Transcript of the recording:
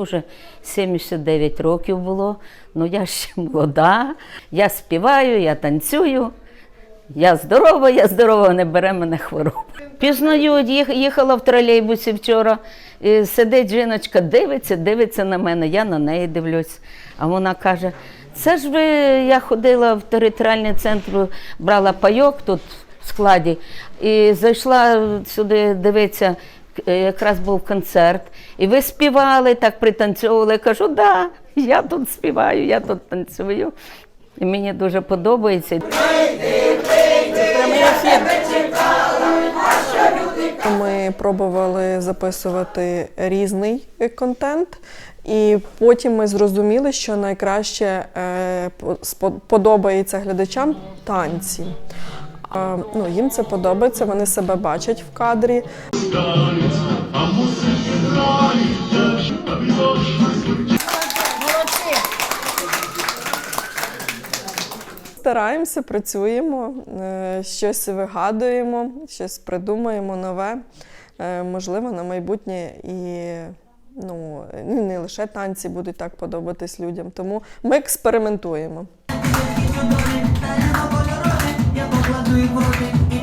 Уже 79 років було, ну я ще молода. Я співаю, я танцюю. Я здорова, я здорова, не бере мене хвороба. Пізнають, їх, їхала в тролейбусі вчора. І сидить жіночка, дивиться, дивиться на мене, я на неї дивлюсь. А вона каже: це ж ви, я ходила в територіальний центр, брала пайок тут в складі і зайшла сюди дивитися. Е, Якраз був концерт, і ви співали, так пританцьовували. Я кажу, да, я тут співаю, я тут танцюю. І мені дуже подобається. Ми пробували записувати різний контент, і потім ми зрозуміли, що найкраще е, подобається глядачам танці. Ну, їм це подобається, вони себе бачать в кадрі. Стараємося, працюємо, е, щось вигадуємо, щось придумаємо нове. Е, Можливо, на майбутнє і ну, не не лише танці будуть так подобатись людям. Тому ми експериментуємо. Я покладу і води, і ти